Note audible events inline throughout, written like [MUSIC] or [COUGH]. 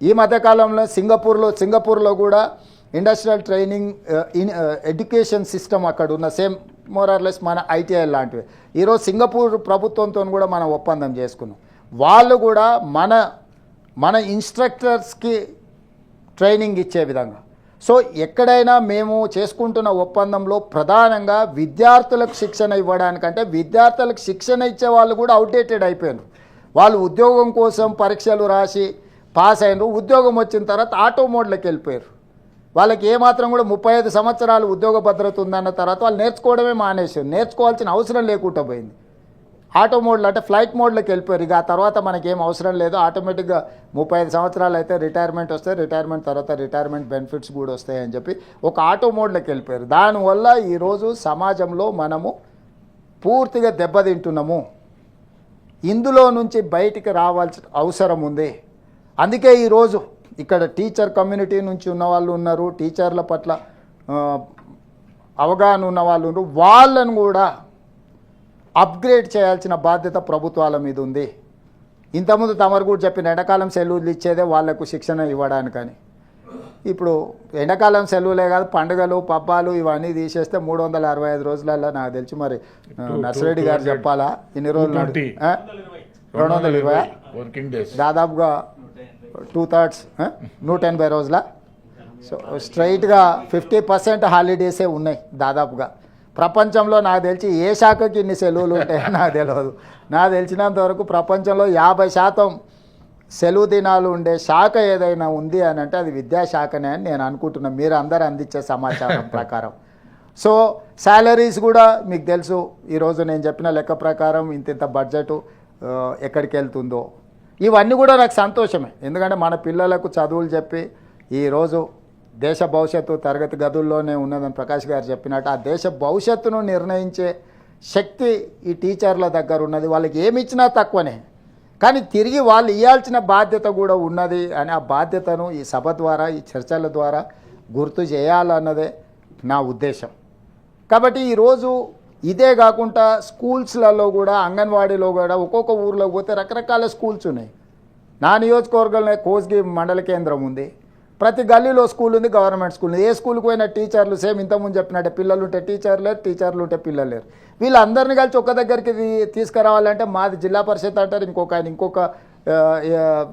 ఈ మధ్యకాలంలో సింగపూర్లో సింగపూర్లో కూడా industrial training in education system అక్కడ ఉన్న సేమ్ మోరార్లెస్ మన ఐటీఐ లాంటివి. ఈరోజు సింగపూర్ ప్రభుత్వంతో కూడా మనం ఒప్పందం చేసుకున్నాం. వాళ్ళు కూడా మన మన ఇన్స్ట్రక్టర్స్కి ట్రైనింగ్ ఇచ్చే విధంగా. సో ఎక్కడైనా మేము చేసుకుంటున్న ఒప్పందంలో ప్రధానంగా విద్యార్థులకు శిక్షణ ఇవ్వడానికంటే విద్యార్థులకు శిక్షణ ఇచ్చే వాళ్ళు కూడా అవుట్డేటెడ్ అయిపోయారు వాళ్ళు ఉద్యోగం కోసం పరీక్షలు రాసి పాస్ అయినారు ఉద్యోగం వచ్చిన తర్వాత ఆటో మోడ్లోకి వెళ్ళిపోయారు. వాళ్ళకి ఏమాత్రం కూడా ముప్పై ఐదు సంవత్సరాలు ఉద్యోగ భద్రత ఉందన్న తర్వాత వాళ్ళు నేర్చుకోవడమే మానేసారు నేర్చుకోవాల్సిన అవసరం లేకుండా పోయింది. ఆటో మోడ్లో అంటే ఫ్లైట్ మోడ్లోకి వెళ్ళిపోయారు. ఇక ఆ తర్వాత మనకేం అవసరం లేదు. ఆటోమేటిక్గా ముప్పై ఐదు సంవత్సరాలు అయితే రిటైర్మెంట్ వస్తే రిటైర్మెంట్ తర్వాత రిటైర్మెంట్ బెనిఫిట్స్ కూడా వస్తాయని చెప్పి ఒక ఆటో మోడ్లోకి వెళ్ళిపోయారు. దానివల్ల ఈరోజు సమాజంలో మనము పూర్తిగా దెబ్బతింటున్నాము. ఇందులో నుంచి బయటికి రావాల్సిన అవసరం ఉంది. అందుకే ఈరోజు ఇక్కడ టీచర్ కమ్యూనిటీ నుంచి ఉన్న వాళ్ళు ఉన్నారు టీచర్ల పట్ల అవగాహన ఉన్న వాళ్ళు ఉన్నారు. వాళ్ళను కూడా అప్గ్రేడ్ చేయాల్సిన బాధ్యత ప్రభుత్వాల మీద ఉంది. ఇంతకుముందు తమరు కూడా చెప్పిన ఎండాకాలం సెలవులు ఇచ్చేదే వాళ్ళకు శిక్షణ ఇవ్వడానికని. ఇప్పుడు ఎండాకాలం సెలవులే కాదు పండుగలు పబ్బాలు ఇవన్నీ తీసేస్తే మూడు వందల అరవై ఐదు రోజులలో నాకు తెలిసి మరి నర్సిరెడ్డి గారు చెప్పాలా? ఇన్ని రోజులు నడు- 220. ఆ? రెండు వందల ఇరవై. వర్కింగ్ డేస్ దాదాపుగా టూ థర్డ్స్ నూట ఎనభై రోజుల? సో స్ట్రైట్గా ఫిఫ్టీ పర్సెంట్ హాలిడేసే ఉన్నాయి దాదాపుగా. ప్రపంచంలో నాకు తెలిసి ఏ శాఖకి ఇన్ని సెలవులు ఉంటాయో [LAUGHS] నాకు తెలియదు నాకు తెలిసినంత వరకు ప్రపంచంలో యాభై శాతం సెలవు దినాలు ఉండే శాఖ ఏదైనా ఉంది అని అంటే అది విద్యాశాఖనే అని నేను అనుకుంటున్నాను మీరు అందరు అందించే సమాచారం ప్రకారం. సో శాలరీస్ కూడా మీకు తెలుసు. ఈరోజు నేను చెప్పిన లెక్క ప్రకారం ఇంత ఇంత బడ్జెట్ ఎక్కడికి వెళ్తుందో. ఇవన్నీ కూడా నాకు సంతోషమే. ఎందుకంటే మన పిల్లలకు చదువులు చెప్పి ఈరోజు దేశ భవిష్యత్తు తరగతి గదుల్లోనే ఉన్నదని ప్రకాష్ గారు చెప్పినట్టు ఆ దేశ భవిష్యత్తును నిర్ణయించే శక్తి ఈ టీచర్ల దగ్గర ఉన్నది. వాళ్ళకి ఏమి ఇచ్చినా తక్కువనే. కానీ తిరిగి వాళ్ళు ఇవ్వాల్సిన బాధ్యత కూడా ఉన్నది అని ఆ బాధ్యతను ఈ సభ ద్వారా ఈ చర్చల ద్వారా గుర్తు చేయాలన్నదే నా ఉద్దేశం. కాబట్టి ఈరోజు ఇదే కాకుండా స్కూల్స్లలో కూడా అంగన్వాడీలో కూడా ఒక్కొక్క ఊర్లో పోతే రకరకాల స్కూల్స్ ఉన్నాయి. నా నియోజకవర్గంలో కోస్గి మండల కేంద్రం ఉంది. ప్రతి గల్లీలో స్కూల్ ఉంది గవర్నమెంట్ స్కూల్ ఉంది. ఏ స్కూల్కి పోయిన టీచర్లు సేమ్ ఇంతకుముందు చెప్పినట్టే పిల్లలు ఉంటే టీచర్ లేరు టీచర్లు ఉంటే పిల్లలు లేరు. వీళ్ళందరినీ కలిసి ఒక్క దగ్గరికి తీసుకురావాలంటే మాది జిల్లా పరిషత్ అంటారు ఇంకొక ఆయన ఇంకొక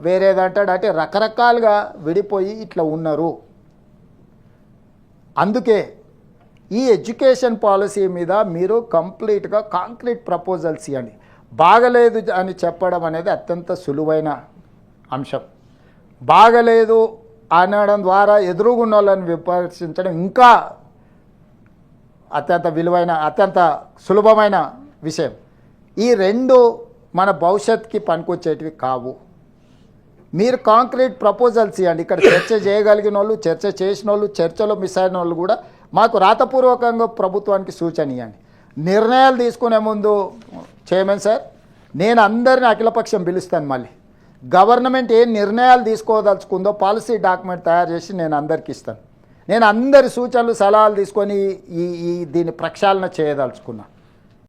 వేరేది అంటాడు. అంటే రకరకాలుగా విడిపోయి ఇట్లా ఉన్నారు. అందుకే ఈ ఎడ్యుకేషన్ పాలసీ మీద మీరు కంప్లీట్గా కాంక్రీట్ ప్రపోజల్స్ ఇవ్వండి. బాగలేదు అని చెప్పడం అనేది అత్యంత సులువైన అంశం. బాగలేదు అనడం ద్వారా ఎదురుగున్న వాళ్ళని విమర్శించడం ఇంకా అత్యంత విలువైన అత్యంత సులభమైన విషయం. ఈ రెండు మన భవిష్యత్తుకి పనికొచ్చేటివి కావు. మీరు కాంక్రీట్ ప్రపోజల్స్ ఇవ్వండి. ఇక్కడ చర్చ చేయగలిగిన వాళ్ళు చర్చ చేసిన వాళ్ళు చర్చలో మిస్ అయిన వాళ్ళు కూడా మాకు రాతపూర్వకంగా ప్రభుత్వానికి సూచన ఇవ్వండి. నిర్ణయాలు తీసుకునే ముందు చైర్మన్ సార్ నేను అందరిని అఖిలపక్షం పిలుస్తాను మళ్ళీ. గవర్నమెంట్ ఏ నిర్ణయాలు తీసుకోదలుచుకుందో పాలసీ డాక్యుమెంట్ తయారు చేసి నేను అందరికి ఇస్తాను. నేను అందరి సూచనలు సలహాలు తీసుకొని ఈ ఈ దీన్ని ప్రక్షాళన చేయదలుచుకున్నా.